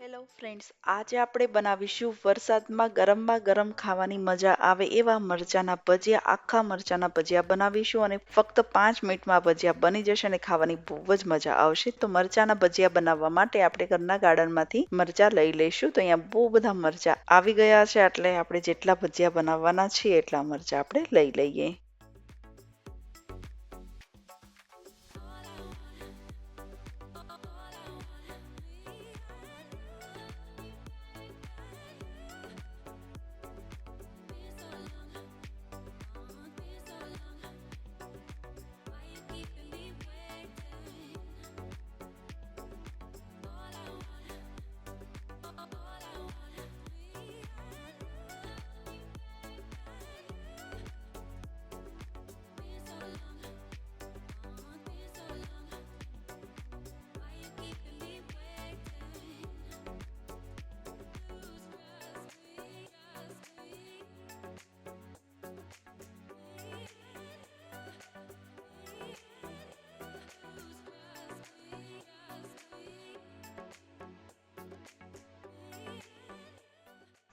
Hello friends આજે આપણે બનાવીશું વરસાદમાં ગરમમાં ગરમ ખાવાની મજા આવે એવા મરચાના ભજીયા, આખા મરચાના ભજીયા બનાવીશું અને ફક્ત પાંચ મિનિટમાં ભજીયા બની જશે અને ખાવાની બહુ જ મજા આવશે. તો મરચાના ભજીયા બનાવવા માટે આપણે ઘરના ગાર્ડનમાંથી મરચા લઈ લઈશું. તો અહીંયા બહુ બધા મરચા આવી ગયા છે, એટલે આપણે જેટલા ભજીયા બનાવવાના છીએ એટલા મરચા આપણે લઈ લઈએ.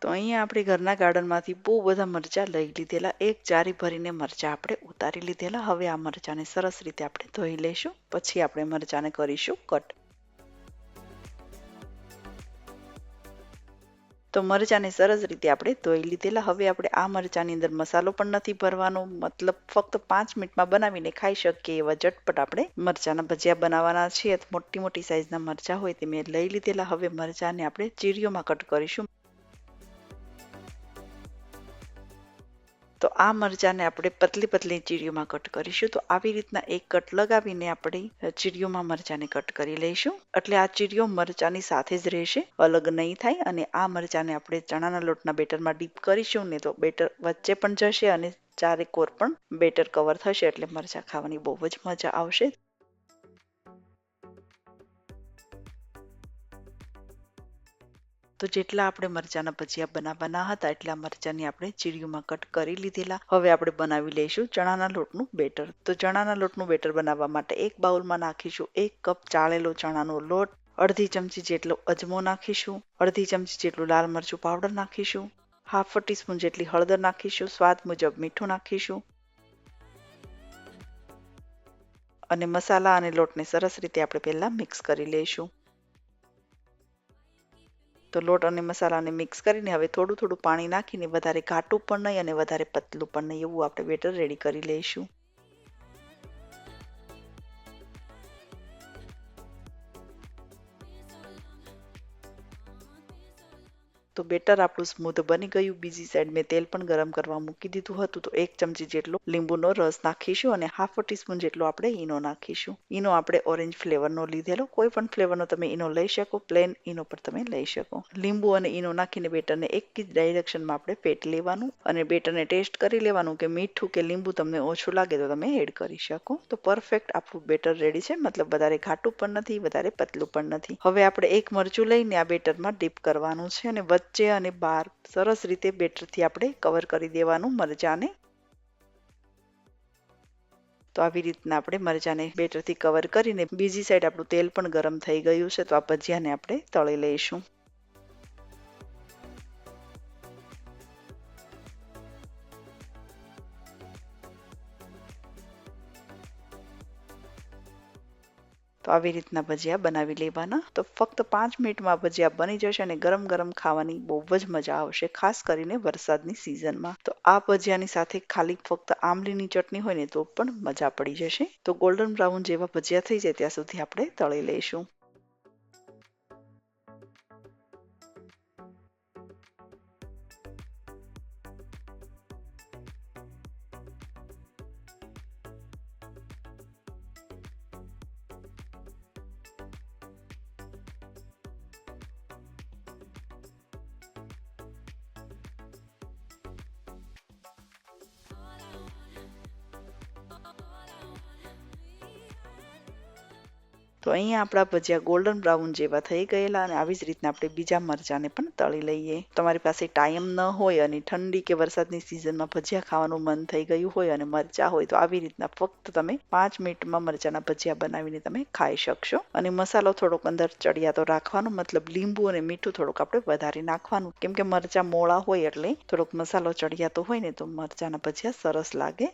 તો અહીંયા આપણે ઘરના ગાર્ડનમાંથી બહુ બધા મરચાં લઈ લીધેલા. એક જારી ભરીને મરચાં આપણે ઉતારી લીધેલા. હવે આ મરચાંને સરસ રીતે આપણે ધોઈ લઈશું. પછી આપણે મરચાંને કરીશું કટ. તો મરચાંને સરસ રીતે આપણે ધોઈ લીધેલા. હવે આપણે આ મરચાંની અંદર મસાલો પણ નથી ભરવાનો. મતલબ ફક્ત પાંચ મિનિટમાં બનાવીને ખાઈ શકીએ એવા ઝટપટ આપણે મરચાંના ભજીયા બનાવવાના છીએ મોટી મોટી સાઇઝના મરચાં હોય તે મેં લઈ લીધેલા. હવે મરચાંને આપણે ચીરીઓમાં કટ કરીશું. તો આ મરચાંને આપણે પતલી પતલી ચીરીઓમાં કટ કરીશું. તો આવી રીતના એક કટ લગાવીને આપણે ચીરીઓમાં મરચાંને કટ કરી લઈશું. એટલે આ ચીરીઓ મરચાંની સાથે જ રહેશે, અલગ નહીં થાય અને આ મરચાંને આપણે ચણાના લોટના બેટરમાં ડીપ કરીશું ને તો બેટર વચ્ચે પણ જશે અને ચારે કોર પણ બેટર કવર થશે એટલે મરચાં ખાવાની બહુ જ મજા આવશે. તો જેટલા આપણે મરચાંના ભજીયા બનાવવાના હતા, એટલા મરચાંની આપણે ચીડીઓમાં કટ કરી લીધેલા. હવે આપણે બનાવી લઈશું ચણાના લોટનું બેટર. તો ચણાના લોટનું બેટર બનાવવા માટે એક બાઉલમાં નાખીશું એક કપ ચાળેલો ચણાનો લોટ, અડધી ચમચી જેટલો અજમો નાખીશું, અડધી ચમચી જેટલું લાલ મરચું પાવડર નાખીશું, હાફ ટીસ્પૂન જેટલી હળદર નાખીશું, સ્વાદ મુજબ મીઠું નાખીશું. અને મસાલા અને લોટને સરસ રીતે આપણે પહેલાં મિક્સ કરી લઈશું. તો લોટ અને મસાલાને મિક્સ કરીને હવે થોડું થોડું પાણી નાખીને વધારે ઘાટું પણ નહીં અને વધારે પતલું પણ નહીં. એવું આપણે બેટર રેડી કરી લઈશું. તો બેટર આપણું સ્મૂધ બની ગયું. બીજી સાઈડ મેં તેલ પણ ગરમ કરવા મૂકી દીધું હતું. તો એક ચમચી જેટલો લીંબુનો રસ નાખીશું અને હાફ ટીસ્પૂન જેટલો આપણે ઈનો નાખીશું. ઈનો આપણે ઓરેન્જ ફ્લેવરનો લીધેલો. કોઈ પણ ફ્લેવરનો તમે ઈનો લઈ શકો. પ્લેન ઈનો પર તમે લઈ શકો. લીંબુ અને ઈનો નાખીને બેટરને એક જ ડાયરેક્શનમાં આપણે પેટ લેવાનું અને બેટરને ટેસ્ટ કરી લેવાનું કે મીઠું કે લીંબુ તમને ઓછું લાગે તો તમે એડ કરી શકો. તો પરફેક્ટ આપણું બેટર રેડી છે. મતલબ વધારે ઘાટું પણ નથી, વધારે પતલું પણ નથી. હવે આપણે એક મરચું લઈને આ બેટરમાં ડીપ કરવાનું છે અને વચ્ચે અને બહાર સરસ રીતે બેટરથી આપણે કવર કરી દેવાનું મરચાંને. તો આવી રીતના આપણે મરચાંને બેટરથી કવર કરીને બીજી સાઈડ આપણું તેલ પણ ગરમ થઈ ગયું છે, તો આ ભજીયાને આપણે તળી લઈશું. તો આવી રીતના ભજીયા બનાવી લેવાના. તો ફક્ત પાંચ મિનિટમાં ભજીયા બની જશે અને ગરમ ગરમ ખાવાની બહુ જ મજા આવશે, ખાસ કરીને વરસાદની સિઝનમાં. તો આ ભજીયાની સાથે ખાલી ફક્ત આંબલીની ચટણી હોય ને તો પણ મજા પડી જશે. તો ગોલ્ડન બ્રાઉન જેવા ભજીયા થઈ જાય ત્યાં સુધી આપણે તળી લઈશું. તો અહીંયા આપણા ભજીયા ગોલ્ડન બ્રાઉન જેવા થઈ ગયેલા અને આવી જ રીતના આપણે બીજા મરચાંને પણ તળી લઈએ. તમારી પાસે ટાઈમ ન હોય અને ઠંડી કે વરસાદની સિઝનમાં ભજીયા ખાવાનું મન થઈ ગયું હોય અને મરચાં હોય તો આવી રીતના ફક્ત તમે પાંચ મિનિટમાં મરચાંના ભજીયા બનાવીને તમે ખાઈ શકશો. અને મસાલો થોડોક અંદર ચડિયા તો રાખવાનો, મતલબ લીંબુ અને મીઠું થોડુંક આપણે વધારે નાખવાનું. કેમ કે મરચાં મોળા હોય એટલે થોડોક મસાલો ચડિયાતો હોય ને તો મરચાંના ભજીયા સરસ લાગે.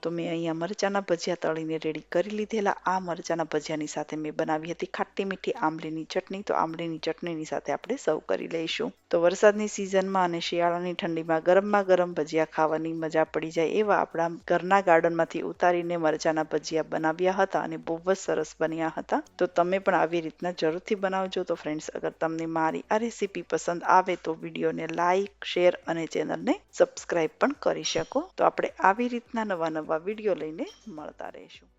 તો મેં અહીંયા મરચાંના ભજીયા તળીને રેડી કરી લીધેલા. આ મરચાંના ભજીયાની સાથે મેં બનાવી હતી ખાટી મીઠી આંબલીની ચટણી. તો આંબલીની ચટણીની સાથે આપણે સર્વ કરી લઈશું. તો વરસાદની સિઝનમાં અને શિયાળાની ઠંડીમાં ગરમમાં ગરમ ભજીયા ખાવાની મજા પડી જાય એવા આપણા ઘરના ગાર્ડનમાંથી ઉતારીને મરચાંના ભજીયા બનાવ્યા હતા અને બહુ જ સરસ બન્યા હતા. તો તમે પણ આવી રીતના જરૂરથી બનાવજો. તો ફ્રેન્ડ્સ અગર તમને મારી આ રેસીપી પસંદ આવે તો વિડીયોને લાઇક શેર અને ચેનલને સબસ્ક્રાઈબ પણ કરી શકો. તો આપણે આવી રીતના નવા નવા નવા વીડિયો લઈને મળતા રહીશું.